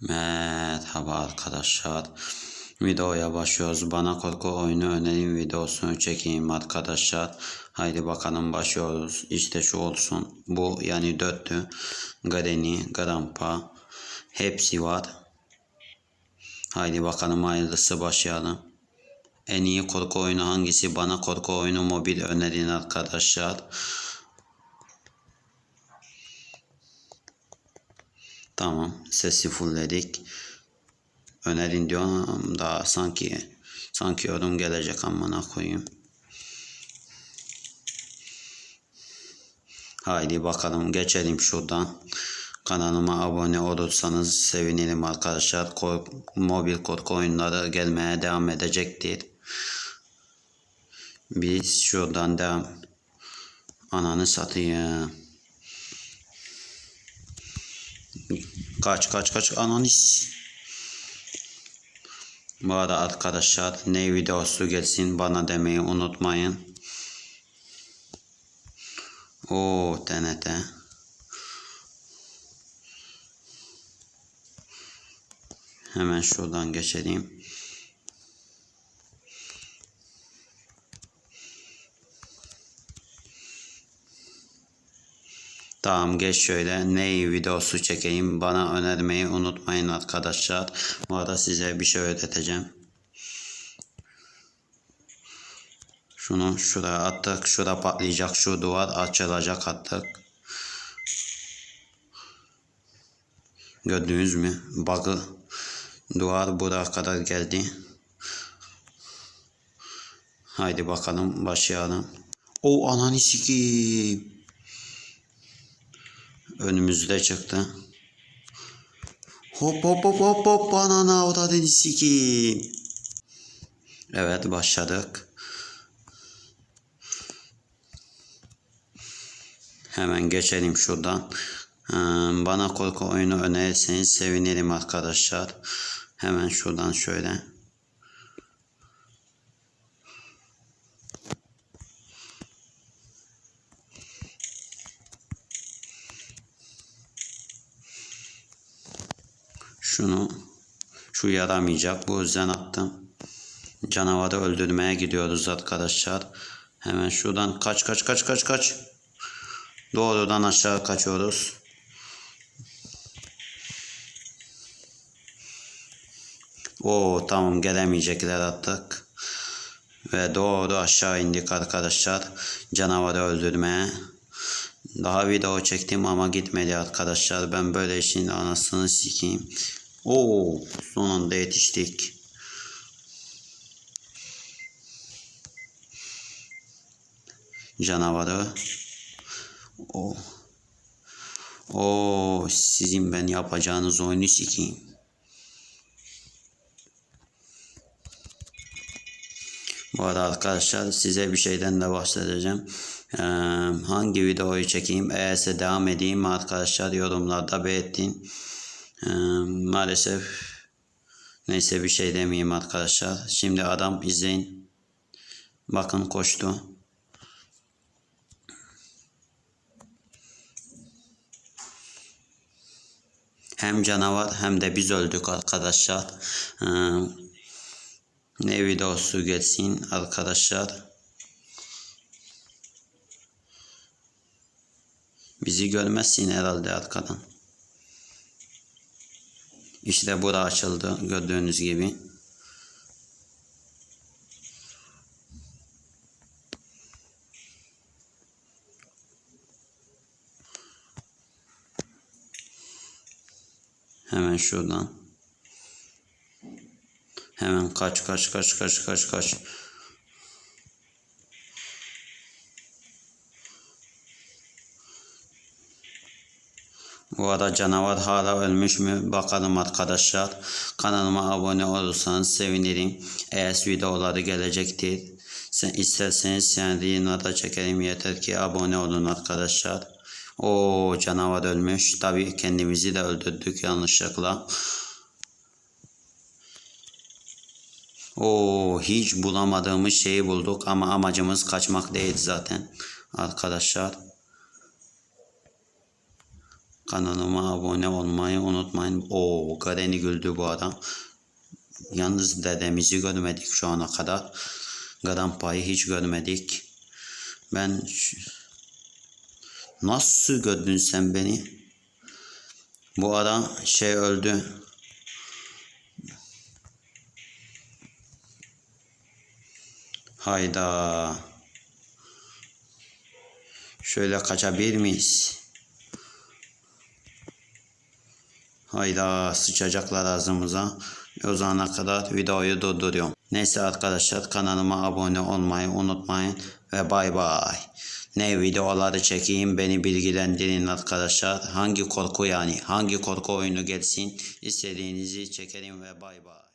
Merhaba arkadaşlar. Videoya başlıyoruz. Bana korku oyunu önerim videosunu çekeyim arkadaşlar. Haydi bakalım başlıyoruz. İşte şu olsun. Bu yani dörtlü. Granny, Grandpa. Hepsi var. Haydi bakalım hayırlısı başlayalım. En iyi korku oyunu hangisi? Bana korku oyunu mobil önerin arkadaşlar. Tamam. Sesi fullledik. Önerin diyorum da sanki sanki yorum gelecek amına koyayım. Haydi bakalım geçelim şuradan. Kanalıma abone olursanız sevinirim arkadaşlar. Kork, mobil korku oyunları gelmeye devam edecektir. Biz şuradan devam. Ananı satayım. Kaç kaç kaç ananis. Bu arada arkadaşlar ne videosu gelsin bana demeyi unutmayın. O TNT. Hemen şuradan geçelim. Tamam geç şöyle neyi videosu çekeyim bana önermeyi unutmayın arkadaşlar. Bu arada size bir şey öğreteceğim. Şunu şuraya attık. Şurada patlayacak. Şu duvar açılacak attık. Gördünüz mü? Bug'ı. Duvar buraya kadar geldi. Haydi bakalım başlayalım. O ananı sikeyim. Önümüzde çıktı. Hop hop hop hop hop banana avradını sikeyim. Evet başladık. Hemen geçelim şuradan. Ee, Bana korku oyunu önerirseniz sevinirim arkadaşlar. Hemen şuradan şöyle. Şunu şu yaramayacak. Bu yüzden attım. Canavarı öldürmeye gidiyoruz arkadaşlar. Hemen şuradan kaç kaç kaç kaç kaç. Doğrudan aşağı kaçıyoruz. Oo tamam gelemeyecekler attık. Ve doğru aşağı indik arkadaşlar. Canavarı öldürmeye. Daha video çektim ama gitmedi arkadaşlar. Ben böyle işin anasını sikeyim. Oo son anda yetiştik. Canavarı. O. O sizin ben yapacağınız oyunu sikeyim. Bu arada arkadaşlar size bir şeyden de bahsedeceğim. Ee, hangi videoyu çekeyim? Eğerse devam edeyim arkadaşlar yorumlarda belirtin. Ee, maalesef neyse bir şey demeyeyim arkadaşlar. Şimdi adam izleyin. Bakın koştu. Hem canavar hem de biz öldük arkadaşlar. Ee, ne videosu gelsin arkadaşlar. Bizi görmezsin herhalde arkadan. İşte bura açıldı gördüğünüz gibi. Hemen şuradan. Hemen kaç kaç kaç kaç kaç kaç. Bu arada canavar hala ölmüş mü? Bakalım arkadaşlar. Kanalıma abone olursanız sevinirim. Eğer videoları gelecektir. Sen isterseniz sendiğine da çekelim. Yeter ki abone olun arkadaşlar. O canavar ölmüş. Tabii kendimizi de öldürdük yanlışlıkla. O hiç bulamadığımız şeyi bulduk ama amacımız kaçmak değil zaten arkadaşlar. Kanalıma abone olmayı unutmayın. Oo Garen'i güldü bu adam. Yalnız dedemizi görmedik şu ana kadar. Garan payı hiç görmedik. Ben nasıl gördün sen beni? Bu ara şey öldü. Hayda. Şöyle kaçabilir miyiz? Hayda sıçacaklar ağzımıza. O zamana kadar videoyu durduruyorum. Neyse arkadaşlar kanalıma abone olmayı unutmayın ve bay bay. Ne videoları çekeyim beni bilgilendirin arkadaşlar. Hangi korku yani hangi korku oyunu gelsin istediğinizi çekerim ve bay bay.